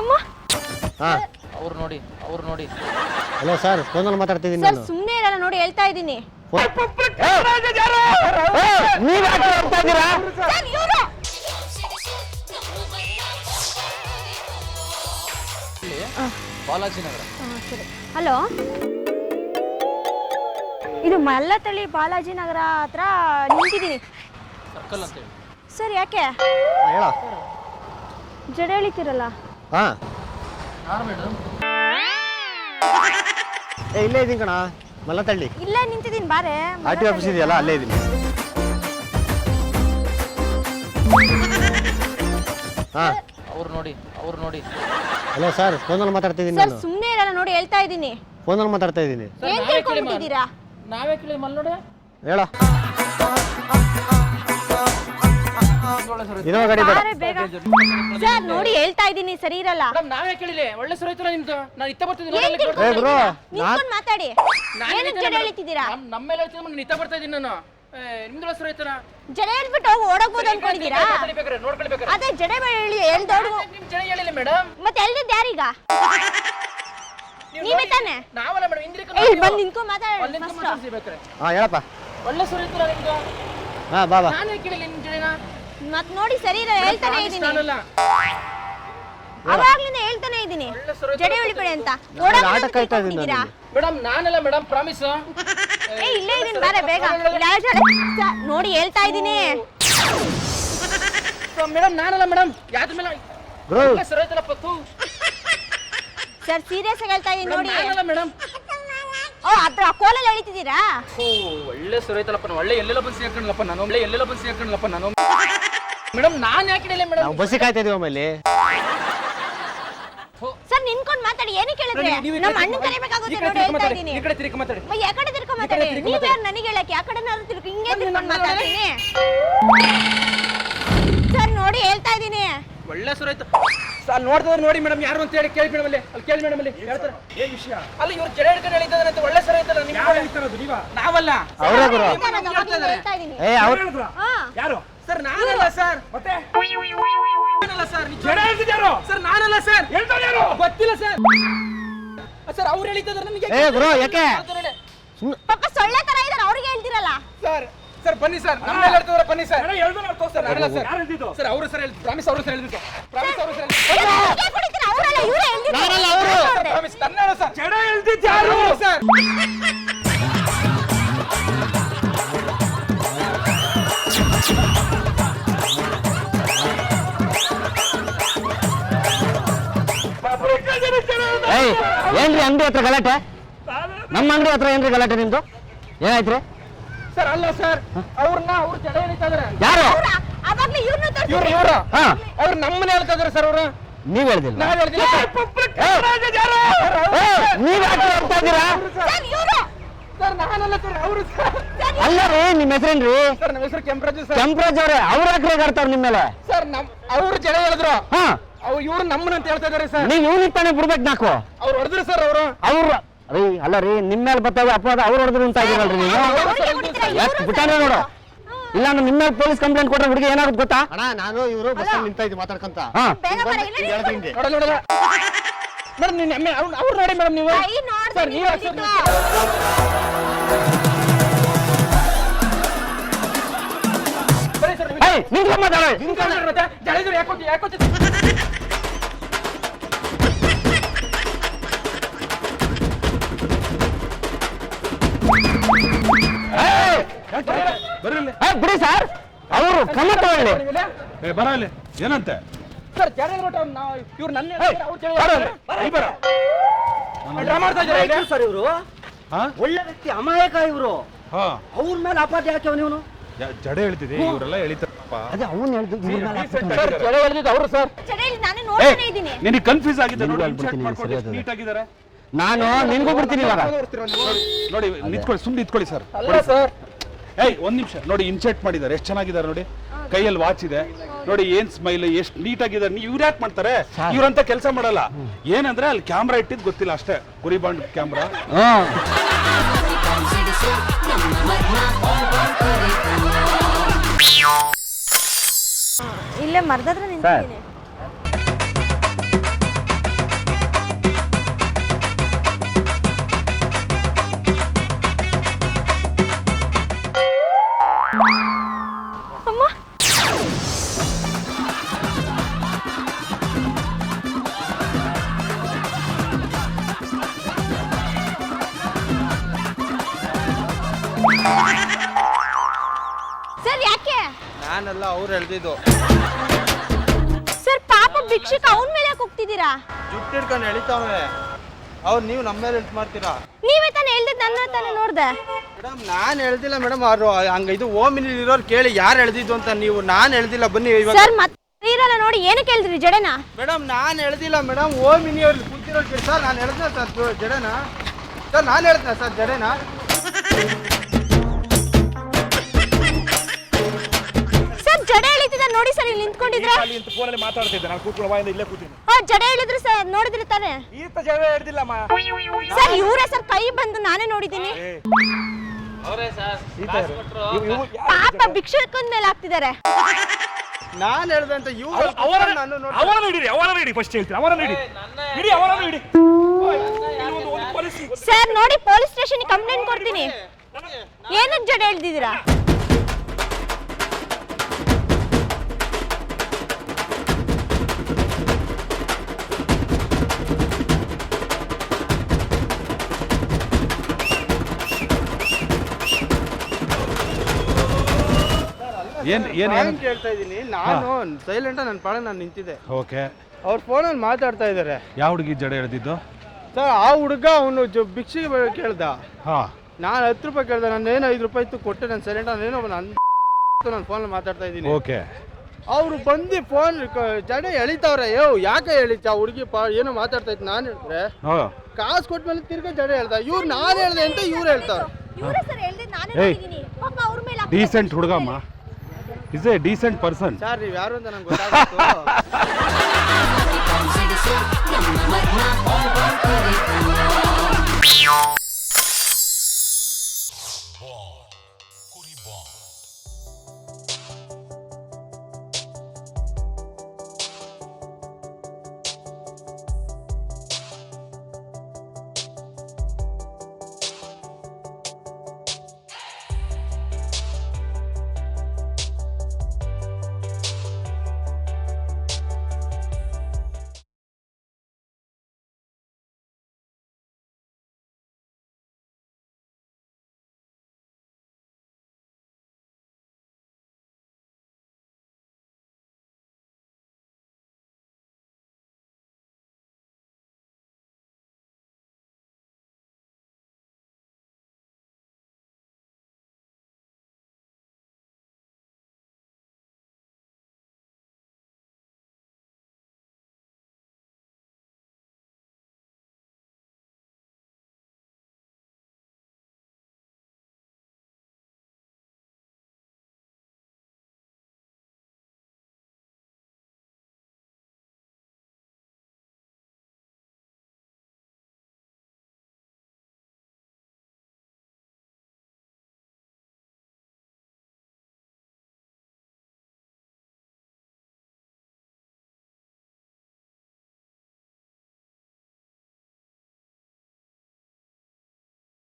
ಅಮ್ಮ? ಹಾಂ. ಅವ್ರು ನೋಡಿ ಅವ್ರು ನೋಡಿ. ಹಲೋ ಸರ್ ಫೋನಲ್ಲಿ ಮಾತಾಡ್ತಿದ್ದೀನಿ ಸರ್ ನಾನು. ಸುಮ್ಮನೆ ಇರಲ್ಲ ನೋಡಿ ಹೇಳ್ತಾ ಇದ್ದೀನಿ. ನೀವು ಯಾಕೆ ಹೇಳ್ತಾ ಇದ್ದೀರಾ? ಸರ್ ಇವ್ರು. ಬಾಲಾಜಿ ನಗರ. ಸರಿ. ಹಲೋ? ಇದು ಮಲ್ಲತಳಿ ಬಾಲಾಜಿ ನಗರ ಹತ್ರ ನಿಂತಿದ್ದೀನಿ. ಸರ್ಕಲ್ ಅಂತ ಹೇಳಿ. ಸರ್ ಯಾಕೆ? ಹೇಳ. ಜಡ ಎಳಿತೀರಲ್ಲ ಹಾಂ. ಏ ಇಲ್ಲೇ ಇದೀನಿ ಕಣ ಮಲ್ಲತಳ್ಳಿ. ಇಲ್ಲೇ ನಿಂತಿದ್ದೀನಿ ಬಾರೆ ಆರ್ ಟಿ ಆಫೀಸ್ ಇದೆಯಲ್ಲ ಅಲ್ಲೇ ಇದೀನಿ. ಹಾಂ. ಅವ್ರು ನೋಡಿ ಅವ್ರು ನೋಡಿ. ಹಲೋ ಸರ್ ಫೋನಲ್ಲಿ ಮಾತಾಡ್ತಿದ್ದೀನಿ ಸರ್ ನಾನು. ಸುಮ್ಮನೆ ಇರಲ್ಲ ನೋಡಿ ಹೇಳ್ತಾ ಇದ್ದೀನಿ ಫೋನಲ್ಲಿ ಮಾತಾಡ್ತಾ ಇದ್ದೀನಿ ಏನ್ ನಾವೇ ಕೇಳಿ ಮಲ್ ನೋಡಿ. ಹೇಳ. ಇರೋ ಗಾಡಿ ಬೇಡ. ಬಾರೆ ಬೇಗ. ಸರ್ ನೋಡಿ ಹೇಳ್ತಾ ಇದೀನಿ ಸರಿ ಇರಲ್ಲ. ಮೇಡಮ್ ನಾವೇ ಕೇಳಿಲ್ಲ. ಒಳ್ಳೆ ಸರ್ ಐತಲ್ಲ ನಿಮ್ದು? ನಾನು ಇತ್ತ ಬರ್ತಿದ್ದೀನಿ ಏನ್ ನೋಡಿ, ಏ ಬ್ರೋ ನಿಂತ್ಕೊಂಡು ಮಾತಾಡಿ. ಏನು ಜಡ. ಎಳಿತಿದ್ದೀರಾ ನಮ್ಮ ಮೇಲೆ ನಾನು ಇತ್ತ ಬರ್ತಾ ಇದೀನಿ ನಾನು. ಏ, ನಿಮ್ದು ಹೆಸರು ಐತನ ಜಡ ಎಳ್ಬಿಟ್ಟು ಹೋಗಿ ಓಡೋಗ್ಬೋದು ಅನ್ಕೊಂಡಿದ್ದೀರಾ? ಬೇಕಾರೆ ನೋಡ್ಕೊಳ್ಬೇಕಾರೆ ಅದೇ ಜಡ ಎಳಿ ಎಳ್ದೋಡು ನಿಮ್ ಜನ ಹೇಳಿಲ್ಲ ಮೇಡಮ್. ಮತ್ತೆ ಎಳ್ದಿದ್ದು ಯಾರೀಗ? ನೀವೇ ತಾನೆ? ನಾವಲ್ಲ ಮೇಡಮ್ ಇಂದ್ರಿಕ ಏ ಬಂದು ನಿಂತ್ಕೊಂಡು ಮಾತಾಡಿ ಫಸ್ಟ್ ಬೇಕಾರೆ ಹಾ ಹೇಳಪ್ಪ. ಒಳ್ಳೆ ಸರ್ ಐತಲ್ಲ ನಿಮ್ದು? ಹಾಂ ಬಾ ಬಾ. ನಾನೇ ಕೇಳಿಲ್ಲ ನಿಮ್ ಜನ ಮತ್ ನೋಡಿ ಸರಿ ಇಲ್ಲ ಹೇಳ್ತಾನೆ ಇದೀನಿ ನಾನಲ್ಲ ಅವಾಗ್ಲಿಂದ ಹೇಳ್ತಾನೆ ಇದೀನಿ ಜಡೆ ಉಳಿಬೇಡಿ ಅಂತ. ಆಟ ಕಾಯ್ತಾ ಓಡೋಗ್ಬಿಟ್ಟಿದ್ದೀರಾ ಮೇಡಮ್ ನಾನಲ್ಲ ಮೇಡಮ್ ಪ್ರಾಮಿಸ್. ಏ ಇಲ್ಲೇ ಇದೀನಿ ಬಾರೆ ಬೇಗ. ಇಲ್ಲ, ಜಡ- ನೋಡಿ ಹೇಳ್ತಾ ಇದೀನಿ ಮೇಡಮ್ ನಾನಲ್ಲ ಮೇಡಮ್. ಯಾವ್ದು ಮೇಲೆ ಸರ್ ಸೀರಿಯಸ್ ಆಗಿ ಹೇಳ್ತಾ ಇದೀನಿ ನೋಡಿ. ನಾನಲ್ಲ ಮೇಡಮ್. ಓ ಅದ್ರ ಕೋಲಲ್ಲಿ ಎಳಿತಿದ್ದೀರಾ? ಓ ಒಳ್ಳೆ ಸರ್ ಐತಲ್ಲಪ್ಪ ಒಳ್ಳೆ ಎಲ್ಲೆಲ್ಲ ಬಂದು ಸೇರ್ಕೊಂಡ್ಲಪ್ಪ ನಾನು ಒಳ್ಳೆ ಎಲ್ಲೆಲ್ಲ ಬಂದು ಸೇರ್ಕೊಂಡ್ಲಪ್ಪ ನಾನು ಮೇಡಮ್ ನಾನು ಯಾಕೆ ಹೇಳಿಲ್ಲ ಮೇಡಮ್? ನಾವು ಬಸ್ಸಿಗೆ ಕಾಯ್ತಾ ಇದೀವಿ ಆಮೇಲೆ. ಸರ್ ನಿಂತ್ಕೊಂಡು ಮಾತಾಡಿ ಏನು ಕೇಳಿದ್ರೆ? ನೀವು ಈ ನಮ್ಮ ಅಣ್ಣ ತಿರ್ಗಿ ಕರಿಬೇಕಾಗುತ್ತೆ ನೋಡಿ ಹೇಳ್ತಾ ಮಾತಾಡಿ, ಇದ್ದೀನಿ. ಈ ಕಡೆ ತಿರ್ಗಿ ಮಾತಾಡಿ. ಯಾ ಕಡೆ ಕಡೆ ಮಾತಾಡಿ. ನೀವ್ ಯಾರು ನನಗೆ ಹೇಳಕ್ಕೆ? ಯಾ ಕಡೆ ತಿರ್ಕೊ ಹಿಂಗೆ ಮಾತಾಡ್ತೀನಿ ಸರ್ ನೋಡಿ ಹೇಳ್ತಾ ಇದೀನಿ ಒಳ್ಳೆ ಸರ್ ಆಯ್ತು. ಅಲ್ಲಿ ನೋಡ್ತಾರೆ ನೋಡಿ ಮೇಡಮ್ ಯಾರು ಅಂತ ಹೇಳಿ ಕೇಳಿ ಮೇಡಮ್ ಅಲ್ಲಿ. ಅಲ್ಲಿ ಕೇಳಿ ಮೇಡಮ್ ಅಲ್ಲಿ. ಹೇಳ್ತಾರೆ. ಏನ್ ವಿಷಯ? ಅಲ್ಲಿ ಇವ್ರು ಜಡೆ ಹಿಡ್ಕೊಂಡು ಹೇಳಿದ್ದಾರೆ ಅಂತ ಒಳ್ಳೆ ಸರ್ ಆಯ್ತಲ್ಲ ನಿಮ್ಮ ನಾವಲ್ಲ. ಅವರೇ ಗುರು. ಹೇಳ್ತಾ ಇರೋದು, ಅವಾಗ್ಲಿಂದ ಹೇಳ್ತಾ ಇದ್ದೀನಿ ಏ ಅವ್ರು ಹಾ. ಯಾರು? ಸರ್. ಮತ್ತೆ? ಸರ್ ಜಡೆ ಹೇಳ್ತಿದ್ಯಾರು ಸರ್ ನಾನಲ್ಲ ಸರ್. ಹೇಳ್ತಾರೆ ಯಾರು? ಗೊತ್ತಿಲ್ಲ ಸರ್. ಸರ್ ಅವ್ರು ಹೇಳಿದ್ದಾರೆ ನನಗೆ ಏ ಬ್ರೋ ಯಾಕೆ? ಪಕ್ಕ ಸೊಳ್ಳೆ ತರ ಇದ್ದಾರೆ ಅವ್ರಿಗೆ ಹೇಳ್ತಿರಲ್ಲ? ಸರ್ ಸರ್ ಬನ್ನಿ ಸರ್. ನಮ್ಮ ಹೇಳ್ತಿದಾರೆ ಬನ್ನಿ ಸರ್. ಸರ್ ನಾನಲ್ಲ ಸರ್. ಸರ್ ಅವರು ಸರ್ ಹೇಳ್ತಿದ್ರು. ಪ್ರಾಮಿಸ್ ಅವರು ಸರ್ ಹೇಳ್ತಿದ್ರು. ಪ್ರಾಮಿಸ್ ಅವರು ಸರ್? ಅವ್ರಲ್ಲ ಇವ್ರೇ ಹೇಳ್ತಿದ್ರು. ನಾನಲ್ಲ ಅವರು. ಪ್ರಾಮಿಸ್ ತನ್ನ ಸರ್. ಜಡ ಹೇಳ್ತಿದ್ದು ಯಾರು? ಸರ್. ಏಯ್ ಏನ್ರಿ ಅಂಗಡಿ ಹತ್ರ ಗಲಾಟೆ? ನಮ್ಮ ಅಂಗಡಿ ಹತ್ರ ಏನ್ರಿ ಗಲಾಟೆ ನಿಮ್ದು? ಏನಾಯ್ತ್ರಿ? ಸರ್ ಅಲ್ಲ ಸರ್ ಅವ್ರನ್ನ ಅವ್ರು ಜಡ ಹೇಳ್ತಾ ಯಾರು? ಇವ್ರು? ಇವ್ರು ಹಾ. ಅವ್ರು ನಮ್ಮನೆ ಹೇಳ್ತಾ ಇದಾರೆ ಸರ್ ಅವರು. ನೀವ್ ಹೇಳ್ದಿಲ್ಲ. ನಾವ್ ಹೇಳ್ತಿಲ್ಲ ಏ, ನೀವ್ ಯಾಕೆ ಹೇಳ್ತಾ ಇದ್ದೀರಾ? ಸರ್ ಇವ್ರು. ಸರ್ ನಾನಲ್ಲ ಸರ್ ಅವರು ಸರ್. ಅಲ್ಲ ರೀ ನಿಮ್ಮ ಹೆಸರೇನ್ರಿ? ಸರ್ ನಮ್ಮ ಹೆಸರು ಕೆಂಪರಾಜು ಸರ್. ಕೆಂಪರಾಜ್ ಅವ್ರೆ ಅವ್ರ ಯಾಕೆ ರೇಗಾಡ್ತಾವ್ರ ನಿಮ್ಮ ಮೇಲೆ? ಸರ್ ನಮ್ ಅವ್ರು ಜಡ ಹೇಳಿದ್ರು. ಹಾ. ಅವ್ರು ಇವ್ರು ನಮ್ಮನ್ನ ಅಂತ ಹೇಳ್ತಾ ಇದಾರೆ ಸರ್. ನೀವ್ ಇವ್ನಿಗೆ ತಾನೇ ಬಿಡ್ಬೇಕು ನಾಕು ಅವ್ರು ಹೊಡೆದ್ರು ಸರ್ ಅವರು. ಅವ್ರ ರೀ ಅಲ್ಲ ರೀ ನಿಮ್ಮ ಮೇಲೆ ಬರ್ತಾವೆ ಅಪವಾದ ಅವ್ರು ಹೊಡೆದ್ರು ಅಂತ ಆಗಿರಲ್ರಿ ನೀವು. ಎಷ್ಟು ಬಿಟ್ಟಾನೆ ನೋಡು. ಇಲ್ಲ ಅಂದ್ರೆ ನಿಮ್ಮ ಮೇಲೆ ಪೊಲೀಸ್ ಕಂಪ್ಲೇಂಟ್ ಕೊಟ್ರೆ ಹುಡುಗಿ ಏನಾಗುತ್ತೆ ಗೊತ್ತಾ? ಅಣ್ಣ ನಾನು ಇವರು ಬಸ್ ನಿಂತ ಇದ್ವಿ ಮಾತಾಡ್ಕೊಂತ. ಬೇಗ ಹಾ ಬರ, ಇಲ್ಲ ನೀವು ಹಿಂಗೆ ನೋಡ ನೋಡ ಮೇಡಮ್ ನೀನ್ ಎಮ್ಮೆ ಅವ್ರು ಅವ್ರು ನೋಡಿ ಮೇಡಮ್ ನೀವು. ಕೈ ನೋಡ್ದೆ ಸರ್ ನೀವು ನೀವು. ನಿಂತ್ಕೊಂಡ್ ಮಾತಾಡೋ ಏ ಬಿಡಿ ಸರ್. ಅವರು ಕ್ರಮ ತಗೊಳ್ಳಿ. ಏ ಬರ ಇಲ್ಲಿ. ಏನಂತೆ? ಸರ್ ನಾವು ಇವ್ರು ನನ್ನ ಅವ್ರು ಬರ ಇಲ್ಲಿ, ಇಲ್ಲಿ. ಬರ ಡ್ರಾ ಮಾಡ್ತಾ ಇದ್ದಾರೆ ಸರ್ ಇವರು ಹಾ? ಒಳ್ಳೆ ವ್ಯಕ್ತಿ ಅಮಾಯಕ ಇವರು. ಹಾ. ಅವ್ರ ಮೇಲೆ ಅಪಾದ ಯಾಕೆ ನೀವು ಜಡೆ ಹೇಳ್ತಿದ್ದೆ ಇವರೆಲ್ಲ ಎಳಿತಾರಪ್ಪ ಅದೇ ಅವನ್ ಇವ್ರ ಮೇಲೆ ಸರ್ ಅವರು ಸರ್. ನಾನೇ ನೋಡ್ತಾನೆ ಇದ್ದೀನಿ. ನಿನಗೆ ಕನ್ಫ್ಯೂಸ್ ಆಗಿದೆ ನಿನ್ಗೂ ನೋಡಿ ಹೇಳ್ಬಿಡ್ತೀನಿ, ಮಾಡ್ಕೊಂಡು ಸರಿ ಅದು. ನೀಟ್ ಆಗಿದ್ದಾರೆ ನಾನು ನಿನ್ಗೂ ಬಿಡ್ತೀನಿ ಇವಾಗ. ನೋಡಿ ನಿಂತ್ಕೊಳ್ಳಿ ಸುಮ್ಮನೆ ನಿಂತ್ಕೊಳ್ಳಿ ಸರ್. ಅಲ್ಲ ಸರ್. ಏಯ್ ಒಂದ್ ನಿಮಿಷ. ನೋಡಿ ಇನ್ಸೆಟ್ ಮಾಡಿದ್ದಾರೆ. ಎಷ್ಟು ಚೆನ್ನಾಗಿದ್ದಾರೆ ನೋಡಿ. ಕೈಯಲ್ಲಿ ವಾಚ್ ಇದೆ. ನೋಡಿ ಏನ್ ಸ್ಮೈಲ್ ಎಷ್ಟು ನೀಟ್ ಆಗಿದ್ದಾರೆ ನೀವು ಇವ್ರು ಯಾಕೆ ಮಾಡ್ತಾರೆ? ಇವ್ರಂತ ಕೆಲಸ ಮಾಡಲ್ಲ. ಏನಂದ್ರೆ ಅಲ್ಲಿ ಕ್ಯಾಮ್ರಾ ಇಟ್ಟಿದ್ ಗೊತ್ತಿಲ್ಲ ಅಷ್ಟೇ. ಕುರಿ ಬಾಂಡ್ ಕ್ಯಾಮ್ರಾ ಹ್ಮ್ ಇಲ್ಲೇ ಮರ್ದತ್ರ ನಿಂತಿದ್ದೀನಿ. ನಾನೆಲ್ಲ ಅವ್ರು ಎಳ್ದಿದ್ದು ಸರ್ ಪಾಪ ಭಿಕ್ಷಕ ಅವನ ಮೇಲೆ ಯಾಕೆ ಹೋಗ್ತಿದ್ದೀರಾ? ಜುಟ್ಟು ಹಿಡ್ಕೊಂಡು ಎಳಿತಾವೆ. ಅವ್ರು ನೀವು ನಮ್ಮ ಮೇಲೆ ಹೆಲ್ಪ್ ಮಾಡ್ತೀರಾ? ನೀವೇ ತಾನೇ ಹೇಳ್ದಿದ್ದು ನನ್ನ ತಾನೇ ನೋಡ್ದೆ. ಮೇಡಮ್ ನಾನು ಎಳ್ದಿಲ್ಲ ಮೇಡಮ್ ಅವರು ಹಂಗ ಇದು ಓಮಿನಿ ಇರೋರು ಕೇಳಿ ಯಾರು ಎಳ್ದಿದ್ದು ಅಂತ ನೀವು ನಾನು ಎಳ್ದಿಲ್ಲ ಬನ್ನಿ ಇವಾಗ. ಸರ್ ಮತ್ತೆ ನೀರೆಲ್ಲ ನೋಡಿ ಏನಕ್ಕೆ ಕೇಳಿದ್ರಿ ಜಡೆನ? ಮೇಡಮ್ ನಾನು ಎಳ್ದಿಲ್ಲ ಮೇಡಮ್ ಓಮಿನಿ ಅವ್ರು ಕೂತಿರೋ ಸರ್ ನಾನು ಹೇಳ್ದೆ ಸರ್ ಜಡೆನ. ಸರ್ ನಾನು ಹೇಳ್ತೇನೆ ಸರ್ ಜಡೆನ. ನೋಡಿ ಸರ್ ಇಲ್ಲಿ ನಿಂತ್ಕೊಂಡಿದ್ರೆ? ಅಲ್ಲಿ ಫೋನ್ ಫೋನಲ್ಲಿ ಮಾತಾಡ್ತಿದ್ದೆ. ನಾನು ಕೂತ್ಕೊಳ್ಳೋ ಬಾಯಿಂದ ಇಲ್ಲೇ ಕೂತೀನಿ. ಹಾ ಜಡೆ ಹೇಳಿದ್ರು ಸರ್ ನೋಡಿದ್ರಿ ತಾನೆ? ಈತ ಜಾಗ ಹಿಡ್ದಿಲ್ಲಮ್ಮ ಸರ್ ಇವರೇ ಸರ್ ಕೈ ಬಂದು ನಾನೇ ನೋಡಿದ್ದೀನಿ. ಪಾಪ ಭಿಕ್ಷಕನ ಮೇಲೆ ಹಾಕ್ತಿದ್ದಾರೆ. ನಾನು ಹೇಳ್ದೆ ಅಂತ ಅವರನ್ನ ಅವರ ನಾನು ನೋಡಿ ಅವರನ್ನ ಹಿಡಿರಿ ಅವರನ್ನ ಹಿಡಿ ಫಸ್ಟ್ ಹೇಳ್ತೀನಿ. ಅವರನ್ನ ಹಿಡಿ. ಹಿಡಿ ಅವರನ್ನ ಹಿಡಿ. ಸರ್ ನೋಡಿ ಪೊಲೀಸ್ ಸ್ಟೇಷನ್ ಕಂಪ್ಲೇಂಟ್ ಕೊಡ್ತೀನಿ. ಏನಕ್ಕೆ ಜಡೆ ಎಳ್ದಿದ್ದೀರಾ ಏನ್ ಏನ್ ಏನ್ ಕೇಳ್ತಾ ಇದ್ದೀನಿ. ನಾನು ಸೈಲೆಂಟ್ ನನ್ನ ಪಾಡ ನಾನು ನಿಂತಿದ್ದೆ. ಓಕೆ. ಅವ್ರ ಫೋನಲ್ಲಿ ಮಾತಾಡ್ತಾ ಇದ್ದಾರೆ ಯಾವ ಹುಡುಗಿ ಜಡೆ ಎಳೆದಿದ್ದು ಸರ್ ಆ ಹುಡುಗ ಅವನು ಭಿಕ್ಷೆಗೆ ಬ- ಕೇಳ್ದ. ಹಾ. ನಾನು ಹತ್ತು ರೂಪಾಯಿ ಕೇಳ್ದೆ ನಾನು ಏನು ಐದು ರೂಪಾಯಿ ಇತ್ತು ಕೊಟ್ಟೆ ನಾನು ಸೈಲೆಂಟ್ ನಾನು ನನ್ನ ನಾನು ಫೋನಲ್ಲಿ ಮಾತಾಡ್ತಾ ಇದ್ದೀನಿ. ಓಕೆ. ಅವರು ಬಂದು ಫೋನ್ ಜಡೆ ಎಳಿತಾವ್ರೆ. ಯೋ ಯಾಕೆ ಎಳಿತಾ? ಹುಡುಗಿ ಪಾ ಏನೋ ಮಾತಾಡ್ತಾ ಇತ್ತು. ನಾನು ಹೇಳಿದ್ರೆ ಹಾ. ಕಾಸು ಕೊಟ್ಮೇಲೆ ತಿರ್ಗಾ ಜಡೆ ಹೇಳ್ದ. ಇವ್ರು ನಾನು ಹೇಳ್ದೆ ಅಂತ ಇವ್ರು ಹೇಳ್ತಾರೆ ಮೇಲೆ decent ಹುಡುಗಮ್ಮ. Is a decent person sir ನೀವು ಯಾರು ಅಂತ ನಂಗೆ ಗೊತ್ತಾಗ್ತು